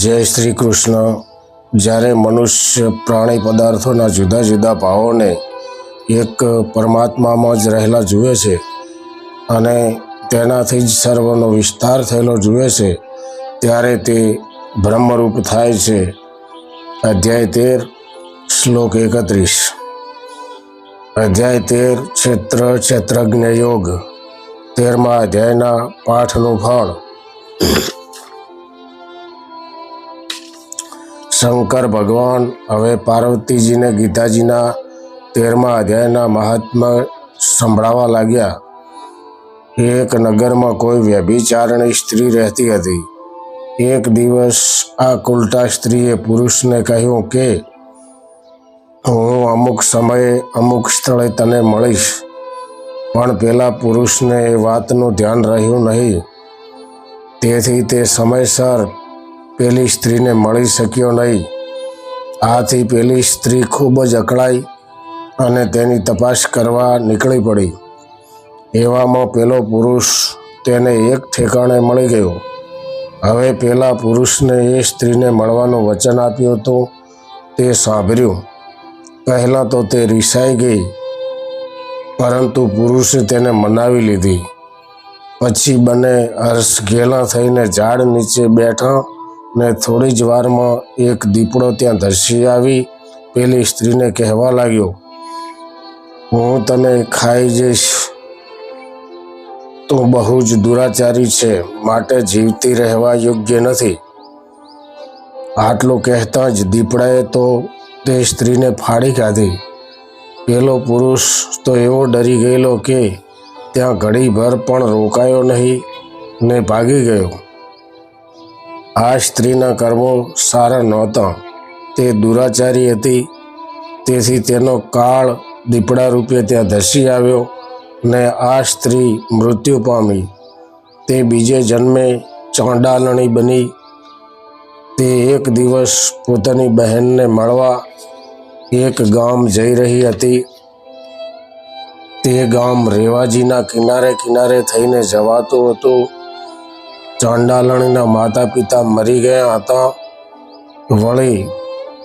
જય શ્રી કૃષ્ણ. જ્યારે મનુષ્ય પ્રાણી પદાર્થોના જુદા જુદા ભાવોને એક પરમાત્મામાં જ રહેલા જુએ છે અને તેનાથી જ સર્વનો વિસ્તાર થયેલો જુએ છે, ત્યારે તે બ્રહ્મરૂપ થાય છે. અધ્યાય તેર, શ્લોક એકત્રીસ. અધ્યાય તેર, ક્ષેત્ર, ક્ષેત્રજ્ઞ, યોગ. તેરમા અધ્યાયના પાઠનું ફળ. શંકર ભગવાન હવે પાર્વતીજીને ગીતાજીના તેરમા અધ્યાયના મહાત્મા સંભળાવા લાગ્યા. એક નગરમાં કોઈ વ્યભિચારણી સ્ત્રી રહેતી હતી. એક દિવસ આ કુલટા સ્ત્રીએ પુરુષને કહ્યું કે, હું અમુક સમયે અમુક સ્થળે તને મળીશ, પણ પેલા પુરુષને એ વાતનું ધ્યાન રહ્યું નહીં. તેથી તે સમયસર પેલી સ્ત્રીને મળી શક્યો નહીં. આથી પેલી સ્ત્રી ખૂબ જ અકળાઈ અને તેની તપાસ કરવા નીકળી પડી. એવામાં પેલો પુરુષ તેને એક ઠેકાણે મળી ગયો. હવે પેલા પુરુષને એ સ્ત્રીને મળવાનું વચન આપ્યું હતું તે સાંભળ્યું. પહેલાં તો તે રિસાઈ ગઈ, પરંતુ પુરુષે તેને મનાવી લીધી. પછી બંને હર્ષ ઘેલા થઈને ઝાડ નીચે બેઠા ને થોડી જ વારમાં એક દીપડો ત્યાં ધસી આવી. પેલી સ્ત્રીને કહેવા લાગ્યો, હું તને ખાઈ જઈશ. તું બહુ જ દુરાચારી છે, માટે જીવતી રહેવા યોગ્ય નથી. આટલું કહેતા જ દીપડાએ તો તે સ્ત્રીને ફાડી કાઢી. પેલો પુરુષ તો એવો ડરી ગયેલો કે ત્યાં ઘડીભર પણ રોકાયો નહીં ને ભાગી ગયો. આ સ્ત્રીના કર્મો સારા નહોતા. તે દુરાચારી હતી. તેથી તેનો કાળ દીપડા રૂપે ત્યાં ધસી આવ્યો ને આ સ્ત્રી મૃત્યુ પામી. તે બીજે જન્મે ચાંડાલણી બની. તે એક દિવસ પોતાની બહેનને મળવા એક ગામ જઈ રહી હતી. તે ગામ રેવાજીના કિનારે કિનારે થઈને જવાતું હતું. ચાંડાલણીના માતા પિતા મરી ગયા હતા. વળી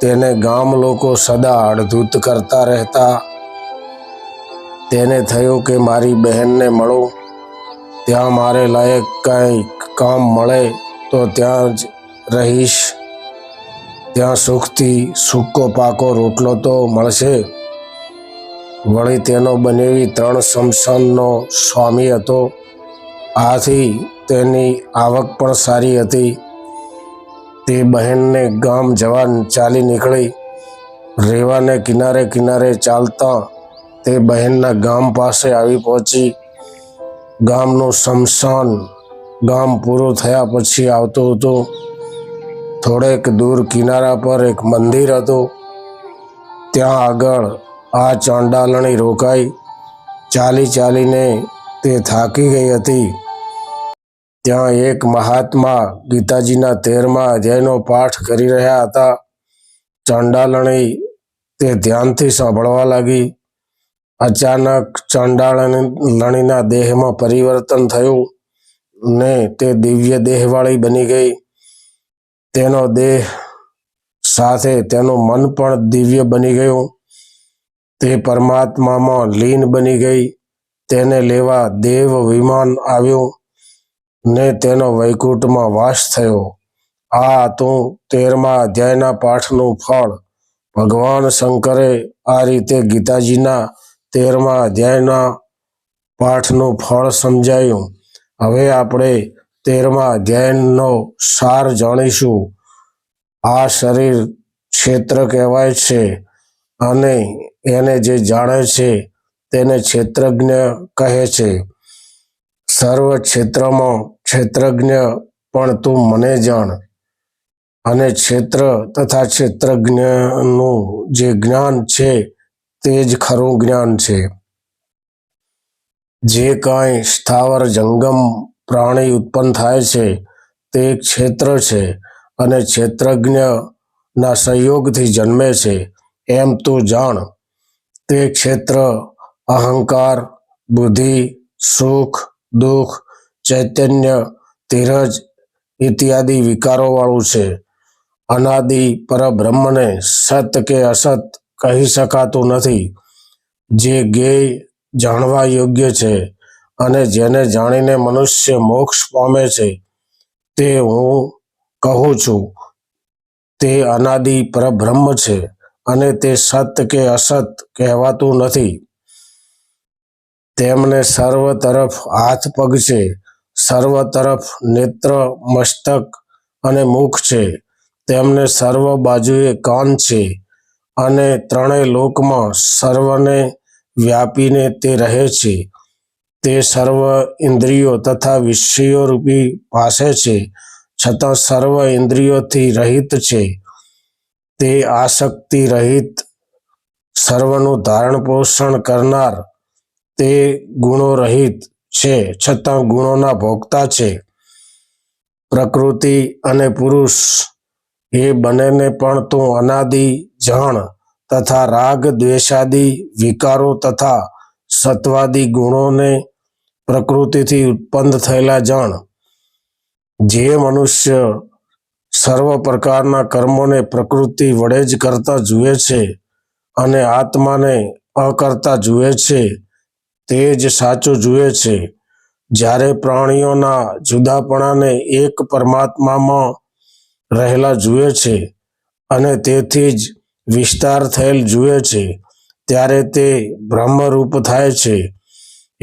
તેને ગામ લોકો સદા અડધૂત કરતા રહેતા. તેને થયું કે મારી બહેનને મળું. ત્યાં મારે લાયક કંઈ કામ મળે તો ત્યાં જ રહીશ. ત્યાં સુખથી સૂકો પાકો રોટલો તો મળશે. વળી તેનો બનેવી ત્રણ શમશાનનો સ્વામી હતો. આથી તેની આવક પણ સારી હતી. તે બહેનને ગામ જવા ચાલી નીકળી. રેવાને કિનારે કિનારે ચાલતા તે બહેનના ગામ પાસે આવી પહોંચી. ગામનું શમશાન ગામ પૂરું થયા પછી આવતું હતું. થોડેક દૂર કિનારા પર એક મંદિર હતું. ત્યાં આગળ આ ચાંડાલણી રોકાઈ. ચાલી ચાલીને તે થાકી ગઈ હતી. ત્યાં એક મહાત્મા ગીતાજીના તેરમા અધ્યાયનો પાઠ કરી રહ્યા હતા. ચંડાલણી તે ધ્યાનથી સાંભળવા લાગી. અચાનક ચંડાલણીના દેહમાં પરિવર્તન થયું ને તે દિવ્ય દેહવાળી બની ગઈ. તેનો દેહ સાથે તેનું મન પણ દિવ્ય બની ગયું. તે પરમાત્મામાં લીન બની ગઈ. તેને લેવા દેવ વિમાન આવ્યું. ને તેનો વૈકુંઠમાં વાસ થયો. આ હતું તેરમા અધ્યાયના પાઠનું ફળ. ભગવાન શંકરે આ રીતે ગીતાજીના તેરમા અધ્યાયના પાઠનું ફળ સમજાયું. હવે આપણે તેરમા અધ્યાયનો સાર જાણીશું. આ શરીર ક્ષેત્ર કહેવાય છે અને એને જે જાણે છે તેને ક્ષેત્રજ્ઞ કહે છે. સર્વ ક્ષેત્રમાં ક્ષેત્રજ્ઞ પણ તું મને જાણ. અને ક્ષેત્ર તથા ક્ષેત્રજ્ઞનું જે જ્ઞાન છે, તે જ ખરું જ્ઞાન છે. જે કાંઈ સ્થાવર જંગમ પ્રાણી ઉત્પન્ન થાય છે, તે ક્ષેત્ર છે અને ક્ષેત્રજ્ઞના સંયોગથી જન્મે છે, એમ તું જાણ. તે ક્ષેત્ર અહંકાર, બુદ્ધિ, સુખ, દુઃખ ચૈતન્ય, ધીરજ ઇત્યાદિ વિકારોવાળું છે. અનાદિ પરબ્રહ્મને સત કે અસત કહી શકાતું નથી. જે જ્ઞેય જાણવા યોગ્ય છે અને જેને જાણીને મનુષ્ય મોક્ષ પામે છે, તે હું કહું છું. તે અનાદિ પરબ્રહ્મ છે અને તે સત કે અસત કહેવાતું નથી. તેમને સર્વ તરફ હાથ પગ છે. સર્વ તરફ નેત્ર, મસ્તક અને મુખ છે. તેમને સર્વ બાજુએ કાન છે અને ત્રણેય લોકમાં સર્વને વ્યાપીને તે રહે છે. તે સર્વ ઇન્દ્રિયો તથા વિષયો રૂપી પાસે છે, છતાં સર્વ ઇન્દ્રિયોથી રહિત છે. તે આસક્તિ રહિત સર્વનું ધારણ પોષણ કરનાર તે ગુણો રહિત છે, છતાં ગુણોના ભોગતા છે. પ્રકૃતિ અને પુરુષ, એ બંનેને પણ તું અનાદિ, જાણ તથા રાગ, દ્વેષાદિ, વિકારો તથા સત્વાદી ગુણોને પ્રકૃતિથી ઉત્પન્ન થયેલા જાણ. જે મનુષ્ય સર્વ પ્રકારના કર્મોને પ્રકૃતિ વડે જ કરતા જુએ છે અને આત્માને અકર્તા જુએ છે તે જ સાચું જુએ છે. જ્યારે પ્રાણીઓના જુદાપણાને એક પરમાત્મામાં રહેલા જુએ છે અને તેથી જ વિસ્તાર થયેલ જુએ છે, ત્યારે તે બ્રહ્મરૂપ થાય છે.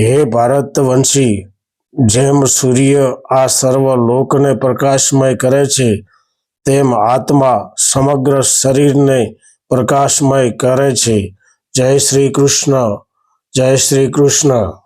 હે ભારતવંશી, જેમ સૂર્ય આ સર્વ લોકને પ્રકાશમય કરે છે, તેમ આત્મા સમગ્ર શરીરને પ્રકાશમય કરે છે. જય શ્રી કૃષ્ણ. જય શ્રી કૃષ્ણ.